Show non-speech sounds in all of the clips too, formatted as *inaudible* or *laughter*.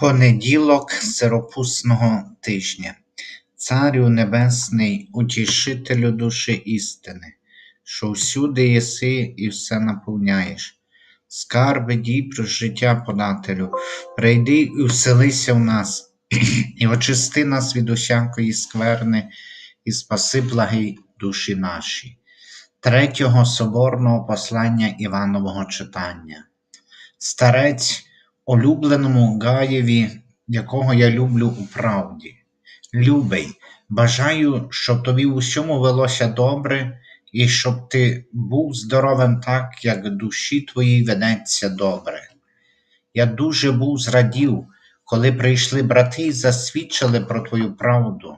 Понеділок сиропусного тижня. Царю Небесний, утішителю душі істини, що всюди єси і все наповняєш. Скарби дібр життя подателю, прийди і вселися в нас, і очисти нас від усякої скверни, і спаси благий душі наші. Третього соборного послання Іванового читання. Старець улюбленому Гаєві, якого я люблю у правді. Любий, бажаю, щоб тобі в усьому велося добре, і щоб ти був здоровим так, як душі твоїй ведеться добре. Я дуже був зрадів, коли прийшли брати і засвідчили про твою правду,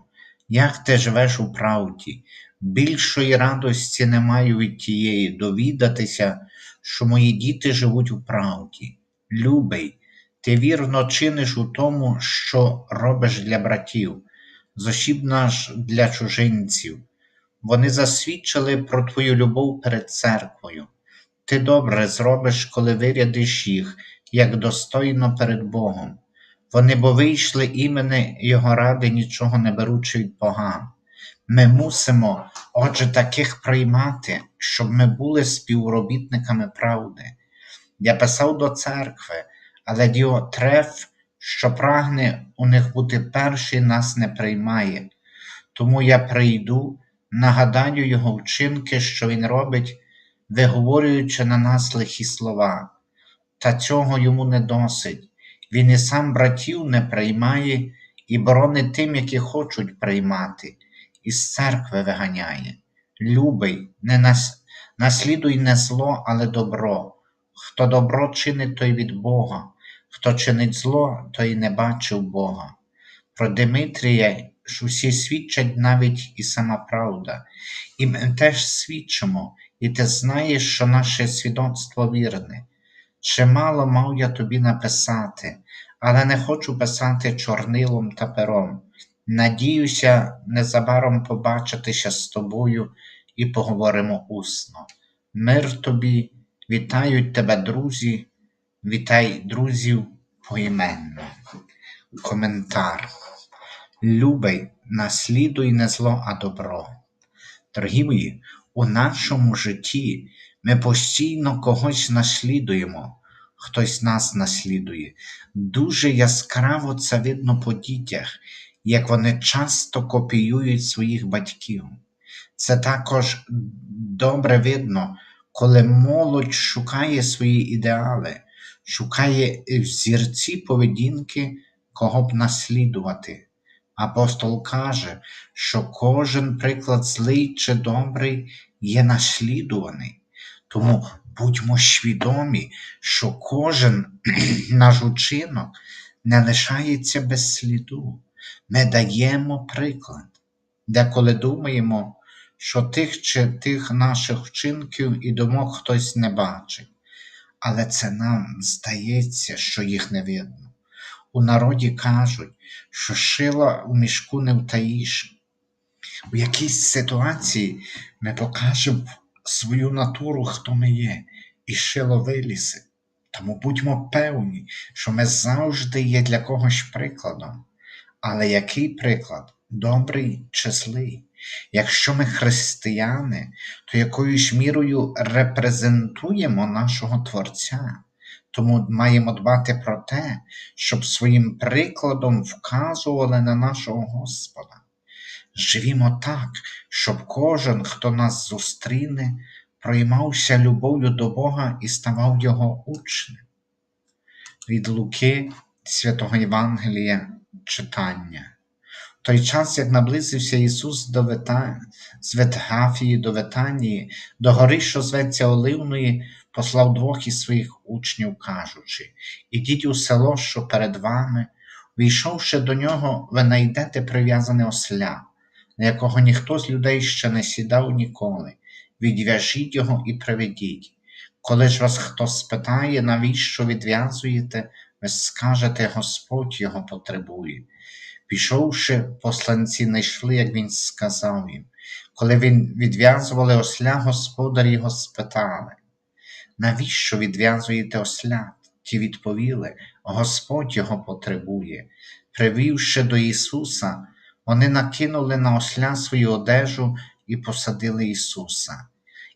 як ти живеш у правді. Більшої радості не маю від тієї довідатися, що мої діти живуть у правді. Любий, ти вірно чиниш у тому, що робиш для братів, зосібна ж для чужинців. Вони засвідчили про твою любов перед церквою. Ти добре зробиш, коли вирядиш їх, як достойно перед Богом. Вони бо вийшли імени Його ради, нічого не беручи від поган. Ми мусимо, отже, таких приймати, щоб ми були співробітниками правди. Я писав до церкви, але Діотреф, що прагне у них бути перший, нас не приймає. Тому я прийду, нагадаю його вчинки, що він робить, виговорюючи на нас лихі слова. Та цього йому не досить. Він і сам братів не приймає і боронить тим, які хочуть приймати, із церкви виганяє. Любий, не нас... наслідуй не зло, але добро. Хто добро чинить, той від Бога, хто чинить зло, той не бачив Бога. Про Димитрія ж усі свідчать навіть і сама правда, і ми теж свідчимо, і ти знаєш, що наше свідоцтво вірне. Чимало мав я тобі написати, але не хочу писати чорнилом та пером. Надіюся, незабаром побачитися з тобою і поговоримо усно. Мир тобі, вітають тебе, друзі, вітай друзів поіменно. Коментар. Любий, наслідуй не зло, а добро. Дорогі мої, у нашому житті ми постійно когось наслідуємо, хтось нас наслідує. Дуже яскраво це видно по дітях, як вони часто копіюють своїх батьків. Це також добре видно, коли молодь шукає свої ідеали, шукає взірці поведінки, кого б наслідувати. Апостол каже, що кожен приклад злий чи добрий є наслідуваний. Тому будьмо свідомі, що кожен *clears throat* наш учинок не лишається без сліду. Ми даємо приклад, деколи думаємо, що тих чи тих наших вчинків і думок хтось не бачить, але це нам здається, що їх не видно. У народі кажуть, що шила у мішку не втаїш. У якійсь ситуації ми покажемо свою натуру, хто ми є, і шило вилізе. Тому будьмо певні, що ми завжди є для когось прикладом. Але який приклад? Добрий чи злий? Якщо ми християни, то якоюсь мірою репрезентуємо нашого Творця. Тому маємо дбати про те, щоб своїм прикладом вказували на нашого Господа. Живімо так, щоб кожен, хто нас зустріне, проймався любов'ю до Бога і ставав Його учнем. Від Луки Святого Євангелія читання. Той час, як наблизився Ісус до Вета... з Ветгафії до Ветанії, до гори, що зветься Оливної, послав двох із своїх учнів, кажучи Ідіть у село, що перед вами, війшовши до нього, ви найдете прив'язане осля, на якого ніхто з людей ще не сідав ніколи. Відв'яжіть його і приведіть. Коли ж вас хто спитає, навіщо відв'язуєте, ви скажете, Господь його потребує. Пішовши, посланці не йшли, як він сказав їм. Коли він відв'язували осля, господарі його спитали навіщо відв'язуєте ослят? Ті відповіли, Господь його потребує. Привівши до Ісуса, вони накинули на осля свою одежу і посадили Ісуса.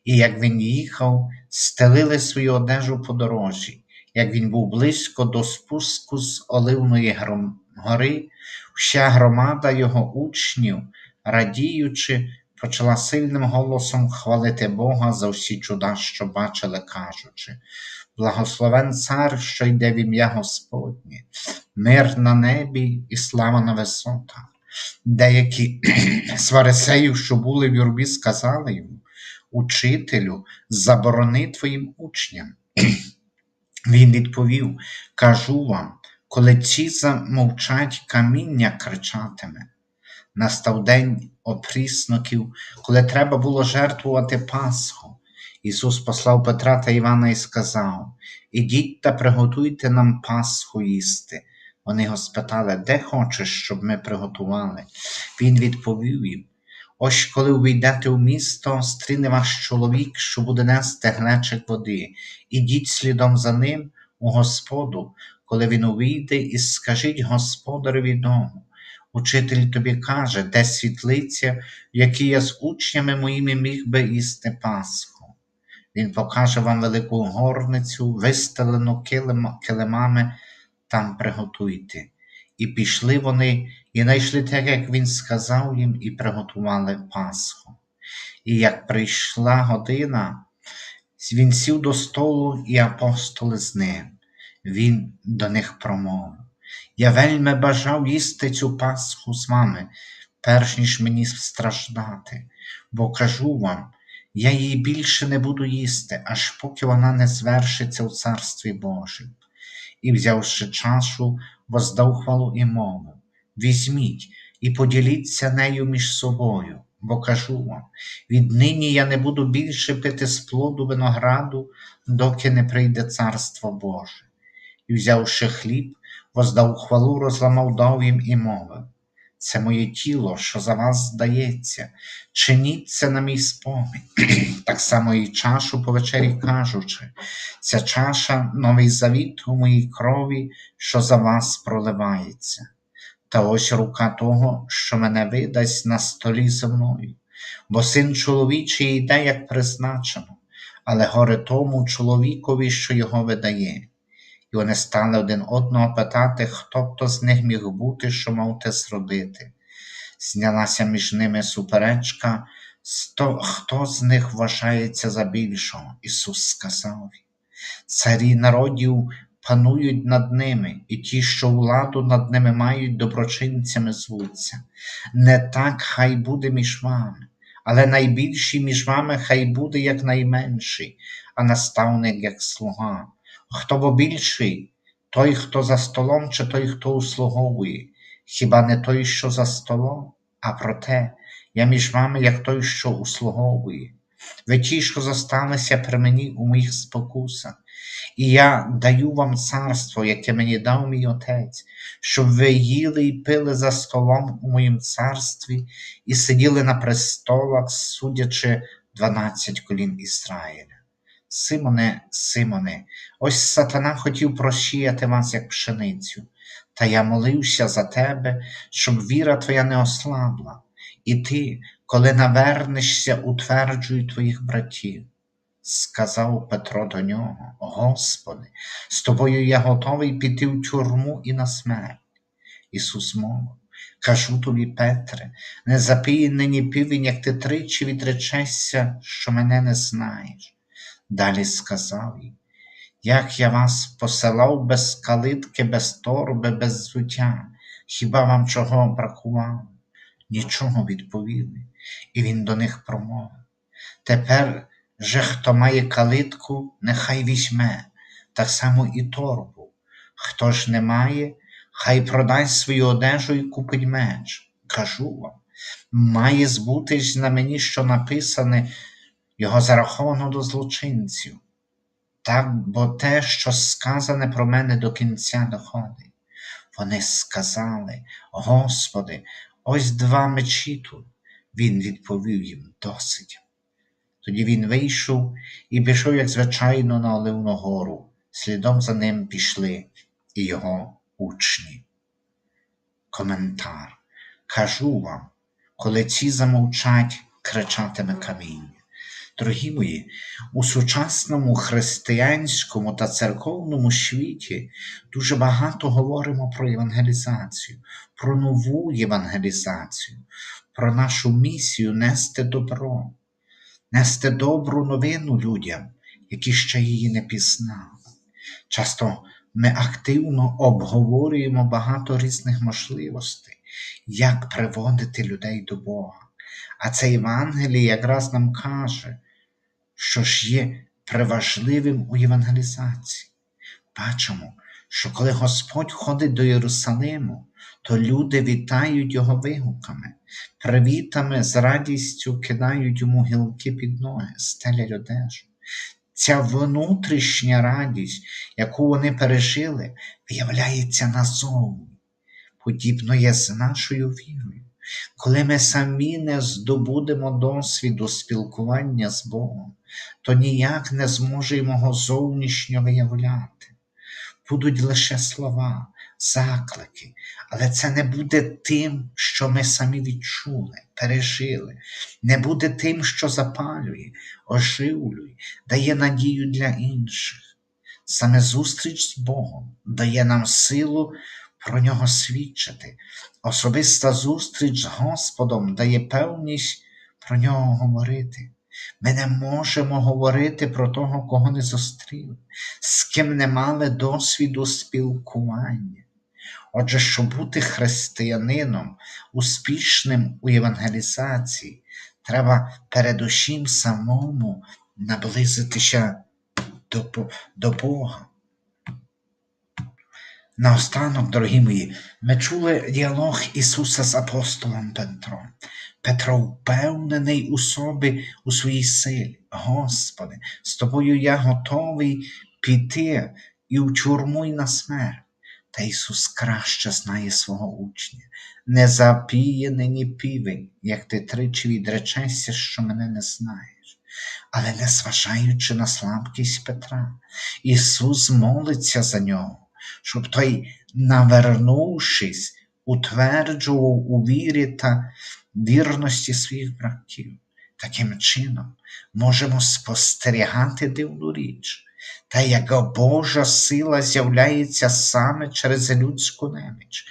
І як він їхав, стелили свою одежу по дорожі. Як він був близько до спуску з Оливної гори, вся громада його учнів, радіючи, почала сильним голосом хвалити Бога за всі чуда, що бачили, кажучи: Благословен цар, що йде в ім'я Господнє, мир на небі і слава на висотах. Деякі *clears throat* з фарисеїв, що були в юрбі, сказали йому, Учителю, заборони твоїм учням. *clears throat* Він відповів: Кажу вам, коли ці замовчать, каміння кричатиме. Настав день опрісноків, коли треба було жертвувати Пасху. Ісус послав Петра та Івана і сказав: Ідіть та приготуйте нам Пасху їсти. Вони його спитали, де хочеш, щоб ми приготували. Він відповів їм: Ось коли увійдете у місто, стріне ваш чоловік, що буде нести глечик води. Ідіть слідом за ним у Господу, коли він увійде, і скажіть господареві дому. Учитель тобі каже, де світлиця, в якій я з учнями моїми міг би їсти Пасху. Він покаже вам велику горницю, вистелену килим, килимами, там приготуйте. І пішли вони, і знайшли так, як він сказав їм, і приготували Пасху. І як прийшла година, він сів до столу, і апостоли з ним. Він до них промовив. Я вельми бажав їсти цю Пасху з вами, перш ніж мені страждати, бо кажу вам, я її більше не буду їсти, аж поки вона не звершиться у Царстві Божім. І, взявши чашу, воздав хвалу і мовив: Візьміть і поділіться нею між собою, бо кажу вам, віднині я не буду більше пити з плоду винограду, доки не прийде Царство Боже. І, взявши хліб, воздав хвалу, розламав дав їм і мовив: Це моє тіло, що за вас здається, чиніть це на мій спомин. *clears throat* так само і чашу по вечері кажучи, ця чаша новий завіт у моїй крові, що за вас проливається. Та ось рука того, що мене видасть на столі зі мною, бо син чоловічий йде, як призначено, але горе тому чоловікові, що його видає. Вони стали один одного питати, хто б то з них міг бути, що мав те зробити. Знялася між ними суперечка, сто, хто з них вважається за більшого. Ісус сказав царі народів панують над ними, і ті, що владу над ними мають, доброчинцями звуться. Не так хай буде між вами, але найбільший між вами хай буде як найменший, а наставник як слуга. Хто бо більший, той, хто за столом, чи той, хто услуговує, хіба не той, що за столом, а проте я між вами, як той, що услуговує. Ви ті, що зосталися при мені у моїх спокусах, і я даю вам царство, яке мені дав мій Отець, щоб ви їли і пили за столом у моїм царстві і сиділи на престолах, судячи дванадцять колін Ізраїля. Симоне, Симоне, ось сатана хотів просіяти вас, як пшеницю, та я молився за тебе, щоб віра твоя не ослабла, і ти, коли навернешся, утверджуй твоїх братів. Сказав Петро до нього: Господи, з тобою я готовий піти в тюрму і на смерть. Ісус мовив, кажу тобі, Петре, не запій нині півень, як ти тричі відречешся, що мене не знаєш. Далі сказав їм, як я вас посилав без калитки, без торби, без взуття, хіба вам чого бракувало? Нічого відповіли, і він до них промовив. Тепер же хто має калитку, нехай візьме, так само і торбу. Хто ж не має, хай продасть свою одежу і купить меч. Кажу вам, має збутись на мені, що написане, його зараховано до злочинців. Так, бо те, що сказане про мене до кінця доходить. Вони сказали, Господи, ось два мечі тут. Він відповів їм досить. Тоді він вийшов і пішов, як звичайно, на Оливну гору. Слідом за ним пішли і його учні. Коментар. Кажу вам, коли ці замовчать, кричатиме каміння. Дорогі мої, у сучасному християнському та церковному світі дуже багато говоримо про евангелізацію, про нову євангелізацію, про нашу місію нести добро, нести добру новину людям, які ще її не пізнали. Часто ми активно обговорюємо багато різних можливостей, як приводити людей до Бога. А це Євангеліє якраз нам каже, що ж є приважливим у євангелізації. Бачимо, що коли Господь ходить до Єрусалиму, то люди вітають його вигуками, привітами з радістю кидають йому гілки під ноги, стелять одежу. Ця внутрішня радість, яку вони пережили, виявляється назовні. Подібно є з нашою вірою. Коли ми самі не здобудемо досвіду спілкування з Богом, то ніяк не зможемо його зовнішньо виявляти. Будуть лише слова, заклики, але це не буде тим, що ми самі відчули, пережили, не буде тим, що запалює, оживлює, дає надію для інших. Саме зустріч з Богом дає нам силу про нього свідчити. Особиста зустріч з Господом дає певність про нього говорити. Ми не можемо говорити про того, кого не зустріли, з ким не мали досвіду спілкування. Отже, щоб бути християнином, успішним у євангелізації, треба передусім самому наблизитися до, до Бога. Наостанок, дорогі мої, ми чули діалог Ісуса з апостолом Петром. Петро впевнений у собі, у своїй силі. Господи, з тобою я готовий піти і в тюрму, і на смерть. Та Ісус краще знає свого учня. Не запіє нині півень, як ти тричі відречешся, що мене не знаєш. Але не зважаючи на слабкість Петра, Ісус молиться за нього щоб той, навернувшись, утверджував у вірі та вірності своїх братів. Таким чином можемо спостерігати дивну річ, та яка Божа сила з'являється саме через людську неміч,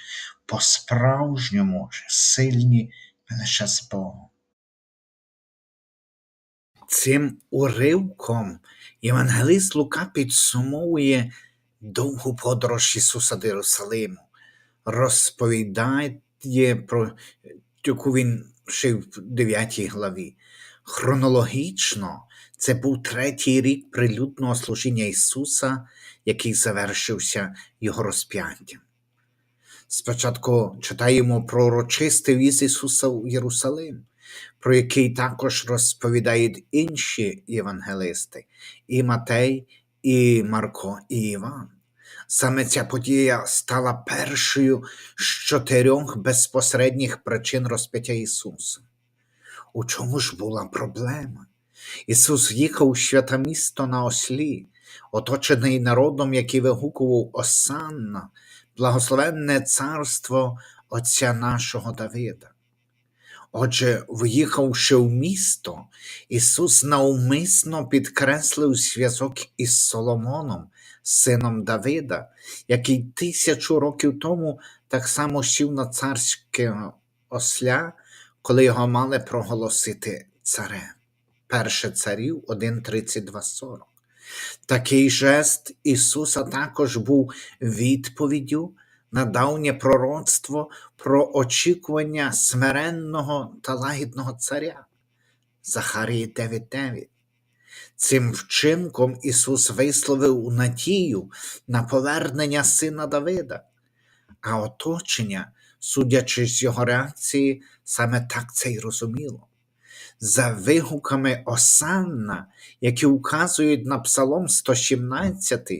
по-справжньому ж сильні лише з Богом. Цим уривком Євангелист Лука підсумовує довгу подорож Ісуса до Єрусалиму, розповідає про яку він шив в 9 главі. Хронологічно це був третій рік прилюдного служіння Ісуса, який завершився Його розп'яттям. Спочатку читаємо про урочистий віз Ісуса у Єрусалим, про який також розповідають інші євангелисти, і Матей, і Марко, і Іван. Саме ця подія стала першою з чотирьох безпосередніх причин розп'яття Ісуса. У чому ж була проблема? Ісус їхав у свята місто на ослі, оточений народом, який вигукував Осанна, благословенне царство Отця нашого Давида. Отже, в'їхавши в місто, Ісус навмисно підкреслив зв'язок із Соломоном, сином Давида, який тисячу років тому так само сів на царське осля, коли його мали проголосити царем. Перше царів 1.32.40. Такий жест Ісуса також був відповіддю на давнє пророцтво про очікування смиренного та лагідного царя. Захарії 9.9. Цим вчинком Ісус висловив надію на повернення сина Давида, а оточення, судячи з його реакції, саме так це й розуміло. За вигуками Осанна, які указують на Псалом 117,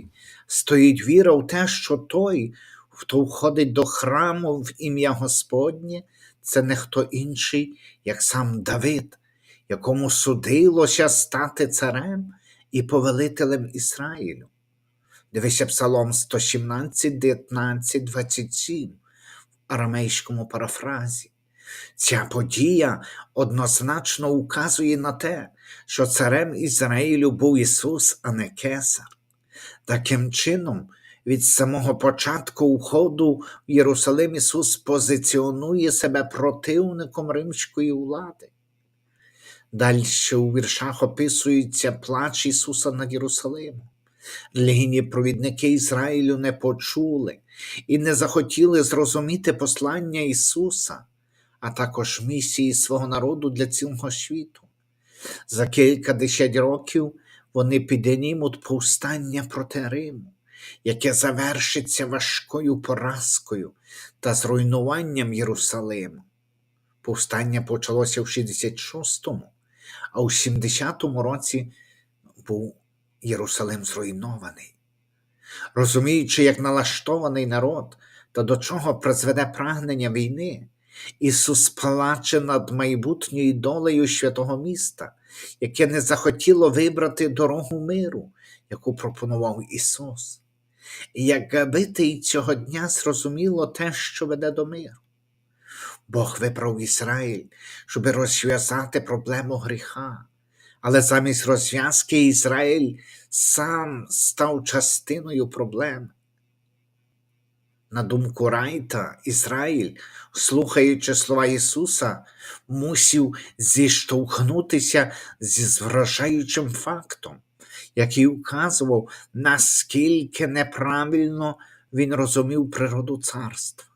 стоїть віра в те, що той, хто входить до храму в ім'я Господнє, це не хто інший, як сам Давид якому судилося стати царем і повелителем Ізраїлю. Дивися Псалом 117, 19, 27 в арамейському парафразі. Ця подія однозначно указує на те, що царем Ізраїлю був Ісус, а не Кесар. Таким чином, від самого початку уходу в Єрусалим Ісус позиціонує себе противником римської влади. Далі у віршах описується плач Ісуса над Єрусалимом. Релігійні провідники Ізраїлю не почули і не захотіли зрозуміти послання Ісуса, а також місії свого народу для цілого світу. За кілька десять років вони піднімуть повстання проти Риму, яке завершиться важкою поразкою та зруйнуванням Єрусалиму. Повстання почалося в 66-му, а у 70-му році був Єрусалим зруйнований. Розуміючи, як налаштований народ та до чого призведе прагнення війни, Ісус плаче над майбутньою долею святого міста, яке не захотіло вибрати дорогу миру, яку пропонував Ісус. І як бити цього дня зрозуміло те, що веде до миру. Бог вибрав Ізраїль, щоб розв'язати проблему гріха, але замість розв'язки Ізраїль сам став частиною проблеми. На думку Райта, Ізраїль, слухаючи слова Ісуса, мусив зіштовхнутися зі вражаючим фактом, який вказував, наскільки неправильно він розумів природу царства.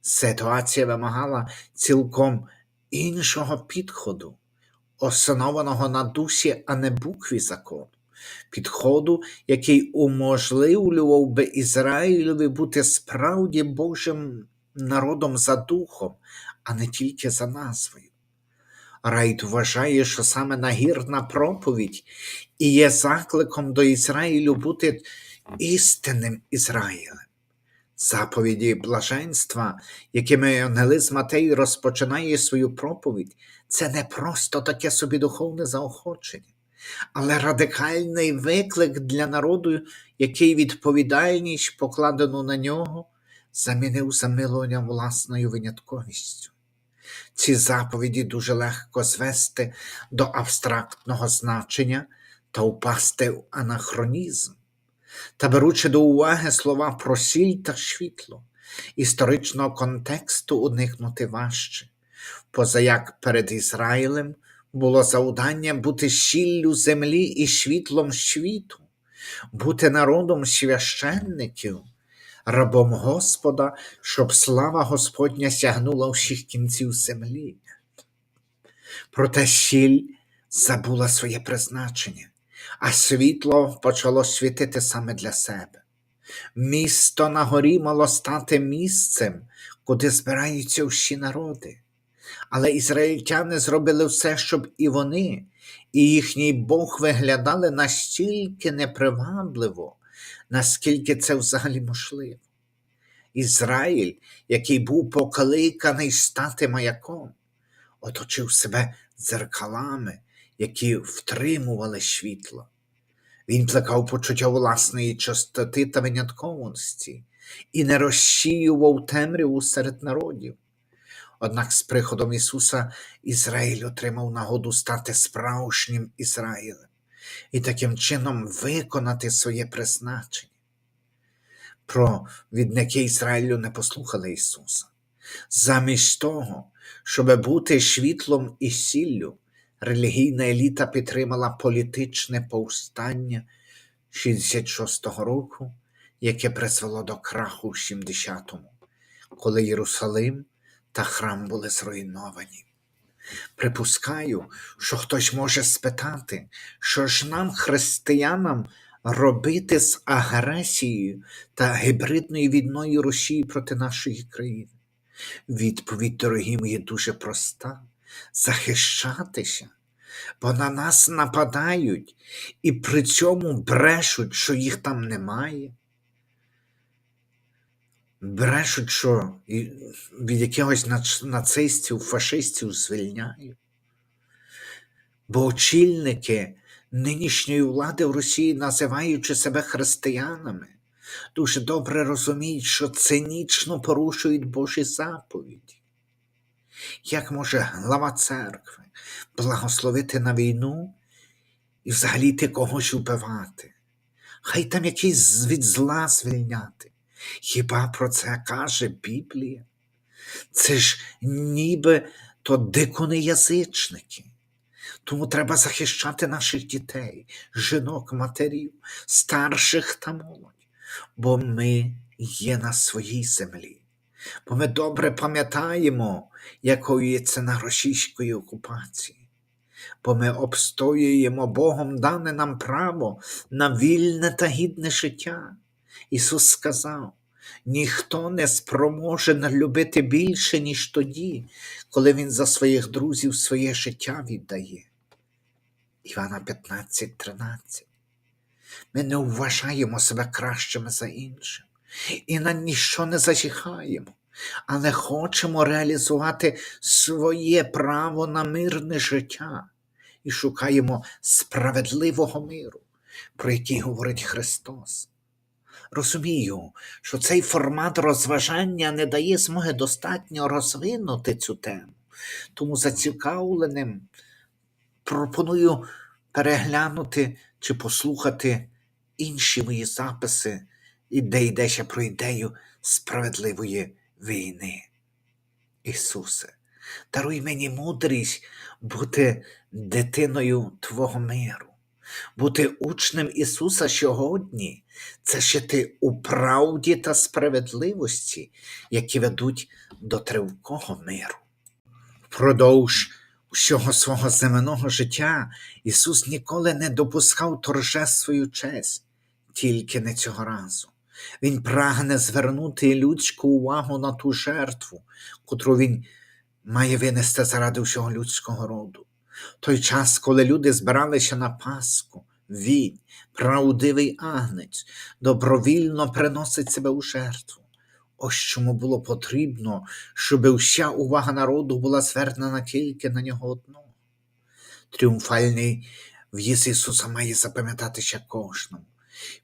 Ситуація вимагала цілком іншого підходу, основаного на дусі, а не букві закону, підходу, який уможливлював би Ізраїлеві бути справді Божим народом за духом, а не тільки за назвою. Райт вважає, що саме нагірна проповідь і є закликом до Ізраїлю бути істинним Ізраїлем. Заповіді блаженства, якими Євангелист Матей розпочинає свою проповідь, це не просто таке собі духовне заохочення, але радикальний виклик для народу, який відповідальність, покладену на нього, замінив замилуванням власною винятковістю. Ці заповіді дуже легко звести до абстрактного значення та впасти в анахронізм. Та беручи до уваги слова про сіль та світло, історичного контексту уникнути важче, позаяк перед Ізраїлем було завдання бути сіллю землі і світлом світу, бути народом священників, рабом Господа, щоб слава Господня сягнула всіх кінців землі. Проте сіль забула своє призначення а світло почало світити саме для себе. Місто на горі мало стати місцем, куди збираються всі народи. Але ізраїльтяни зробили все, щоб і вони, і їхній Бог виглядали настільки непривабливо, наскільки це взагалі можливо. Ізраїль, який був покликаний стати маяком, оточив себе дзеркалами, які втримували світло. Він плекав почуття власної чистоти та винятковості і не розсіював темряву серед народів. Однак з приходом Ісуса Ізраїль отримав нагоду стати справжнім Ізраїлем і таким чином виконати своє призначення. Провідники Ізраїлю не послухали Ісуса. Замість того, щоб бути світлом і сіллю, релігійна еліта підтримала політичне повстання 66-го року, яке призвело до краху в 70-му, коли Єрусалим та храм були зруйновані. Припускаю, що хтось може спитати, що ж нам, християнам, робити з агресією та гібридною війною Росії проти нашої країни. Відповідь, дорогі мої, дуже проста захищатися, бо на нас нападають і при цьому брешуть, що їх там немає. Брешуть, що від якихось нацистів, фашистів звільняють. Бо очільники нинішньої влади в Росії, називаючи себе християнами, дуже добре розуміють, що цинічно порушують Божі заповіді. Як може глава церкви благословити на війну і взагалі йти когось вбивати? Хай там якийсь від зла звільняти. Хіба про це каже Біблія? Це ж ніби то дикуни язичники. Тому треба захищати наших дітей, жінок, матерів, старших та молодь, бо ми є на своїй землі. Бо ми добре пам'ятаємо, якою є ціна російської окупації. Бо ми обстоюємо Богом дане нам право на вільне та гідне життя. Ісус сказав: ніхто не спроможе любити більше, ніж тоді, коли Він за своїх друзів своє життя віддає. Івана 15, 13. Ми не вважаємо себе кращими за іншим і на ніщо не зазіхаємо, але хочемо реалізувати своє право на мирне життя і шукаємо справедливого миру, про який говорить Христос. Розумію, що цей формат розважання не дає змоги достатньо розвинути цю тему, тому зацікавленим пропоную переглянути чи послухати інші мої записи, і де йдеться про ідею справедливої війни. Ісусе, даруй мені мудрість бути дитиною Твого миру, бути учнем Ісуса сьогодні, це жити у правді та справедливості, які ведуть до тривкого миру. Впродовж усього свого земного життя Ісус ніколи не допускав торжествою честь, тільки не цього разу. Він прагне звернути людську увагу на ту жертву, котру він має винести заради всього людського роду. Той час, коли люди збиралися на Пасху, він, правдивий агнець, добровільно приносить себе у жертву. Ось чому було потрібно, щоб вся увага народу була звернена тільки на нього одного. Тріумфальний в'їзд Ісуса має запам'ятатися кожному.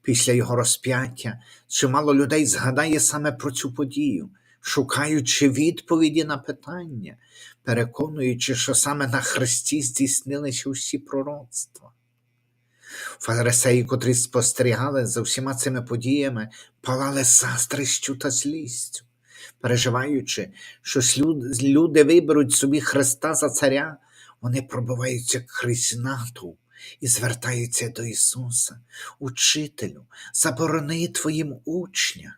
Після його розп'яття чимало людей згадає саме про цю подію, шукаючи відповіді на питання, переконуючи, що саме на Христі здійснилися усі пророцтва. Фарисеї, котрі спостерігали за всіма цими подіями, палали заздрістю та злістю, переживаючи, що люди виберуть собі Христа за царя, вони пробиваються крізь натовп і звертаються до Ісуса, Учителю, заборони Твоїм учням.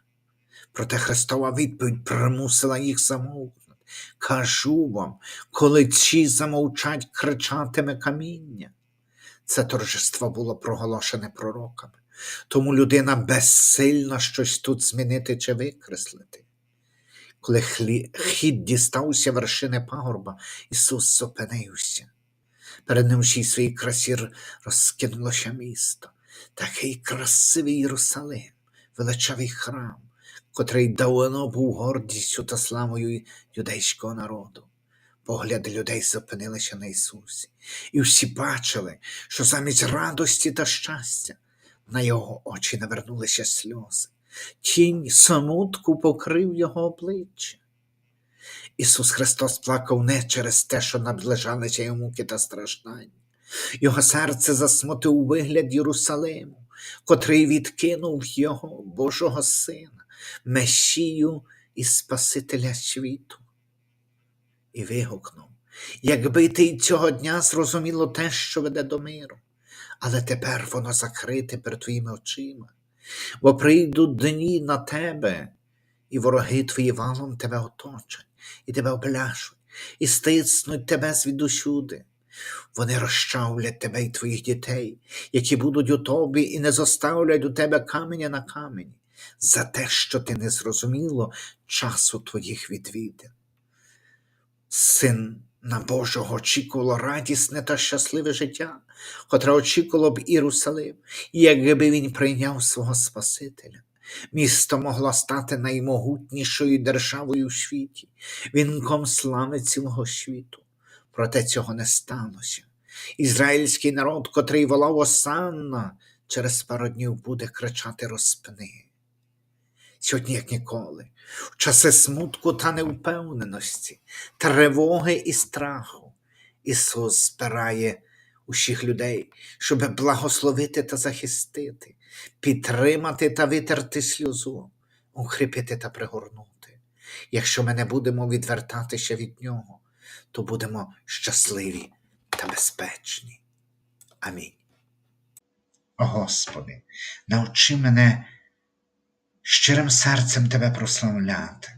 Проте Христова відповідь примусила їх замовкнути. Кажу вам, коли ці замовчать, кричатиме каміння. Це торжество було проголошене пророками. Тому людина безсильна щось тут змінити чи викреслити. Коли хід дістався вершини пагорба, Ісус зупинився. Перед ним всій своїй красі розкинулося місто, такий красивий Єрусалим, величавий храм, котрий давно був гордістю та славою юдейського народу. Погляди людей зупинилися на Ісусі, і всі бачили, що замість радості та щастя на його очі навернулися сльози. Тінь смутку покрив його обличчя. Ісус Христос плакав не через те, що наближалися йому муки та страждання. Його серце засмутив вигляд Єрусалиму, котрий відкинув його, Божого Сина, Месію і Спасителя світу. І вигукнув, якби ти й цього дня зрозуміло те, що веде до миру, але тепер воно закрите перед твоїми очима, бо прийдуть дні на тебе, і вороги твої валом тебе оточать, і тебе обляшуть, і стиснуть тебе звідусюди. Вони розчавлять тебе і твоїх дітей, які будуть у тобі, і не зоставлять у тебе каменя на камені, за те, що ти не зрозуміло часу твоїх відвідин. Син на Божого очікувало радісне та щасливе життя, котре очікувало б Єрусалим, і якби він прийняв свого Спасителя. Місто могло стати наймогутнішою державою у світі, вінком слави цілого світу. Проте цього не сталося. Ізраїльський народ, котрий волав Осанна, через пару днів буде кричати розпни. Сьогодні, як ніколи, в часи смутку та невпевненості, тривоги і страху, Ісус збирає усіх людей, щоб благословити та захистити, підтримати та витерти сльозу, укріпити та пригорнути. Якщо ми не будемо відвертатися від Нього, то будемо щасливі та безпечні. Амінь. Господи, навчи мене щирим серцем Тебе прославляти.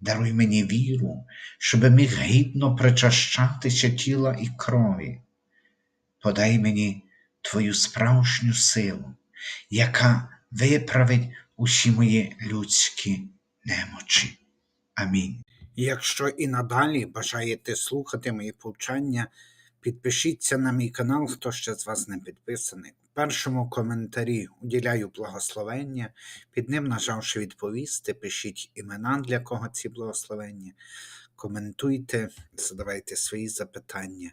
Даруй мені віру, щоб міг гідно причащатися тіла і крові. Подай мені Твою справжню силу, яка виправить усі мої людські немочі. Амінь. Якщо і надалі бажаєте слухати мої повчання, підпишіться на мій канал, хто ще з вас не підписаний. Першому коментарі уділяю благословення, під ним, нажавши відповісти, пишіть імена, для кого ці благословення, коментуйте, задавайте свої запитання.